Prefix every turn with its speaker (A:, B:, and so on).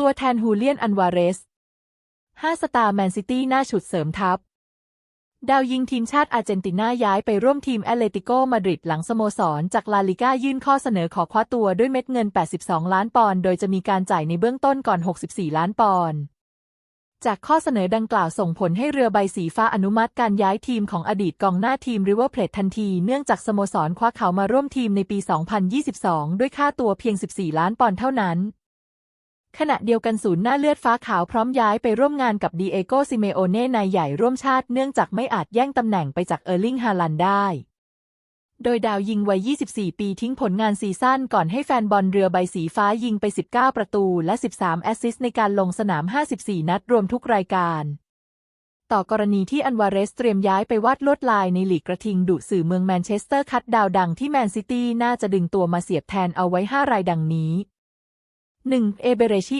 A: ตัวแทนฮูเลียนอันวาเรส5สตาร์แมนซิตี้หน้าฉุดเสริมทัพ ดาวยิงทีมชาติอาร์เจนตินาย้ายไปร่วมทีมแอตเลติโกมาดริดหลังสโมสร จากลาลิก้ายื่นข้อเสนอขอคว้าตัวด้วยเม็ดเงิน 82 ล้านปอนด์โดยจะมีการจ่ายในเบื้องต้นก่อน 64 ล้านปอนด์จากข้อเสนอดังกล่าวส่งผลให้เรือใบสีฟ้าอนุมัติการย้ายทีมของอดีตกองหน้าทีมริเวอร์เพลททันที เนื่องจากสโมสรคว้าเขามาร่วมทีมในปี 2022 ด้วยค่าตัวเพียง 14 ล้านปอนด์เท่านั้น ขณะเดียวกันศูนย์หน้าเลือดฟ้าขาวพร้อมย้ายไปร่วมงานกับดีเอโกซิเมโอเน่นายใหญ่ร่วมชาติเนื่องจากไม่อาจแย่งตำแหน่งไปจากเออร์ลิงฮาลันได้ โดยดาวยิงวัย 24 ปีทิ้งผลงานซีซั่นก่อนให้แฟนบอลเรือใบสีฟ้ายิงไป 19 ประตูและ 13 แอสซิสต์ในการลงสนาม 54 นัดรวมทุกรายการ ต่อกรณีที่อันวาเรสเตรียมย้ายไปวาดลวดลายในหลีกกระทิงดุสื่อเมืองแมนเชสเตอร์คัดดาวดังที่แมนซิตี้น่าจะดึงตัวมาเสียบแทนเอาไว้ 5 รายดังนี้ 1. เอเบเรชี